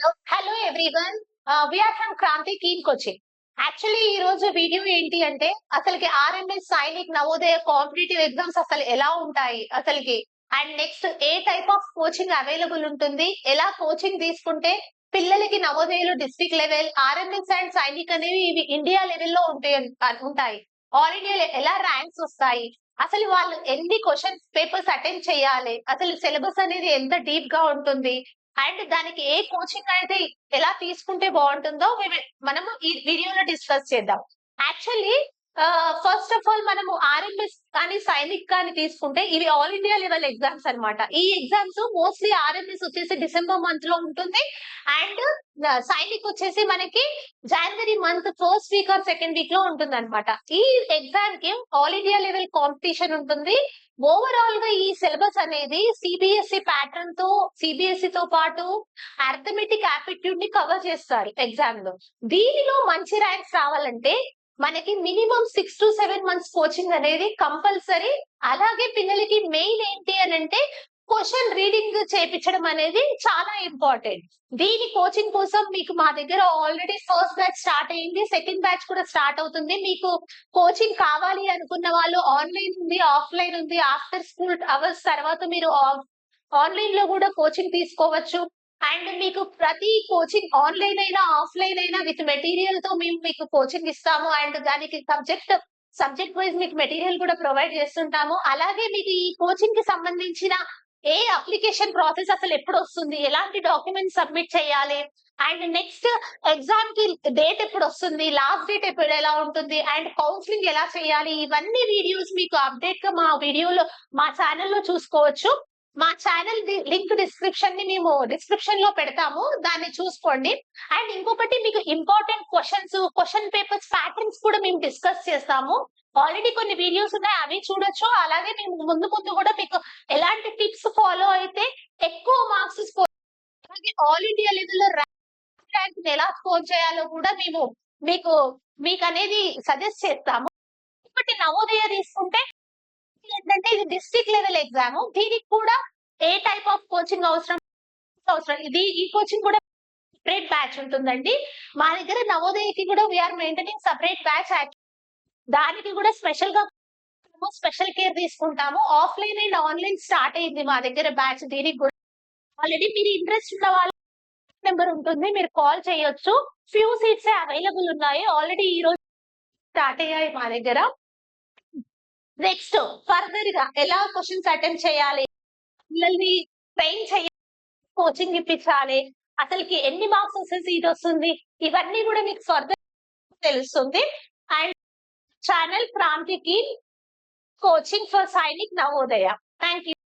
Hello everyone we are from Kranthi keen coaching actually ఈ రోజు video ఏంటి అంటే అసలుకి RMS Sainik Navodaya competitive exams అసలు ఎలా ఉంటాయి అసలుకి? And next A type of coaching available ఉంటుంది? ఎలా కోచింగ్ తీసుకుంటే పిల్లలకి నవోదయలు district level RMS and Sainik అనేవి ఇవి ఇండియా లెవెల్లో ఉంటాయి ఉంటాయి. ఆల్ ఇండియా ఎలా ర్యాంక్స్ వస్తాయి? అసలు వాళ్ళు ఎన్ని క్వశ్చన్ పేపర్స్ అటెండ్ చేయాలి? అసలు సిలబస్ అనేది ఎంత డీప్గా ఉంటుంది? అండ్ దానికి ఏ కోచింగ్ అయితే ఎలా తీసుకుంటే బాగుంటుందో మేము- మనము ఈ వీడియోలో డిస్కస్ చేద్దాం. యాక్చువల్లీ ఫస్ట్ ఆఫ్ ఆల్ మనము ఆర్ఎంఎస్ కానీ సైనిక్ కానీ తీసుకుంటే ఇవి ఆల్ ఇండియా లెవెల్ ఎగ్జామ్స్ అన్నమాట. ఈ ఎగ్జామ్స్ మోస్ట్లీ ఆర్ఎంఎస్ వచ్చేసి డిసెంబర్ మంత్లో ఉంటుంది. అండ్ సైనిక్ వచ్చేసి మనకి జనవరి month first week or second వీక్లో ఉంటుంది అనమాట ఈ ఎగ్జామ్కి ఆల్ ఇండియా లెవెల్ కాంపిటీషన్ ఉంటుంది. ఓవరాల్గా ఈ సిలబస్ అనేది సిబిఎస్ఈ ప్యాటర్న్తో సిబిఎస్ఈ తో పాటు అర్థమెటిక్ యాప్టిట్యూడ్ని కవర్ చేస్తారు ఎగ్జామ్లో. దీనిలో మంచి ర్యాంక్స్ రావాలంటే మనకి minimum six to seven months coaching అనేది కంపల్సరీ. అలాగే పిల్లలకి మెయిన్ ఏంటి అని అంటే క్వశ్చన్ రీడింగ్ చేపించడం అనేది చాలా ఇంపార్టెంట్. దీని కోచింగ్ కోసం మీకు మా దగ్గర ఆల్రెడీ ఫస్ట్ బ్యాచ్ స్టార్ట్ అయింది సెకండ్ బ్యాచ్ కూడా స్టార్ట్ అవుతుంది. మీకు కోచింగ్ కావాలి అనుకున్న వాళ్ళు ఆన్లైన్ ఉంది ఆఫ్లైన్ ఉంది. ఆఫ్టర్ స్కూల్ అవర్స్ తర్వాత మీరు ఆన్లైన్లో కూడా కోచింగ్ తీసుకోవచ్చు. అండ్ మీకు ప్రతి కోచింగ్ ఆన్లైన్ అయినా ఆఫ్లైన్ అయినా విత్ మెటీరియల్తో మేము మీకు కోచింగ్ ఇస్తాము. అండ్ దానికి సబ్జెక్ట్ సబ్జెక్ట్ వైజ్ మీకు మెటీరియల్ కూడా ప్రొవైడ్ చేస్తుంటాము. అలాగే మీకు ఈ కోచింగ్కి సంబంధించిన ఏ అప్లికేషన్ ప్రాసెస్ అసలు ఎప్పుడు వస్తుంది? ఎలాంటి డాక్యుమెంట్ సబ్మిట్ చేయాలి? అండ్ నెక్స్ట్ ఎగ్జామ్కి డేట్ ఎప్పుడు వస్తుంది? లాస్ట్ డేట్ ఎప్పుడు ఎలా ఉంటుంది? అండ్ కౌన్సిలింగ్ ఎలా చేయాలి? ఇవన్నీ వీడియోస్ మీకు అప్డేట్గా మా వీడియోలో మా ఛానల్లో చూసుకోవచ్చు. మా ఛానల్ లింక్ డిస్క్రిప్షన్ని మేము డిస్క్రిప్షన్లో పెడతాము. దాన్ని చూసుకోండి. అండ్ ఇంకొకటి మీకు important questions question papers patterns కూడా మేము డిస్కస్ చేస్తాము. ఆల్రెడీ కొన్ని వీడియోస్ ఉన్నాయి అవి చూడొచ్చు. అలాగే మేము ముందు ముందు కూడా మీకు ఎలాంటి టిప్స్ ఫాలో అయితే ఎక్కువ మార్క్స్ స్కోర్ అలాగే ఆల్ ఇండియా లెవెల్లో ర్యాంక్ ఎలా స్కోర్ చేయాలో కూడా మేము మీకు మీకు అనేది సజెస్ట్ చేస్తాము. ఒకటి నవోదయ తీసుకుంటే ఏంటంటే ఇది డిస్ట్రిక్ట్ లెవెల్ ఎగ్జామ్ దీనికి కూడా ఏ టైప్ ఆఫ్ కోచింగ్ అవసరం అవసరం? ఇది ఈ కోచింగ్ కూడా సపరేట్ బ్యాచ్ ఉంటుందండి. మా దగ్గర నవోదయకి కూడా వీఆర్ మెయింటైనింగ్ సపరేట్ బ్యాచ్ దానికి కూడా స్పెషల్గా స్పెషల్ కేర్ తీసుకుంటాము. ఆఫ్లైన్ అండ్ ఆన్లైన్ స్టార్ట్ అయింది మా దగ్గర బ్యాచ్ దీనికి కూడా. ఆల్రెడీ మీరు ఇంట్రెస్ట్ ఉన్న వాళ్ళ నెంబర్ ఉంటుంది. మీరు కాల్ చేయొచ్చు. ఫ్యూ సీట్స్ అవైలబుల్ ఉన్నాయి. ఆల్రెడీ ఈ రోజు స్టార్ట్ అయ్యాయి మా దగ్గర. నెక్స్ట్ ఫర్దర్గా ఎలా క్వశ్చన్స్ అటెంప్ట్ చేయాలి? పిల్లల్ని ట్రైన్ చేయాలి కోచింగ్ ఇప్పించాలి. అసలుకి ఎన్ని మార్క్స్ వస్తే సీట్ వస్తుంది? ఇవన్నీ కూడా మీకు ఫర్దర్ తెలుస్తుంది. And channel క్రాంతికి coaching for Sainik Navodaya thank you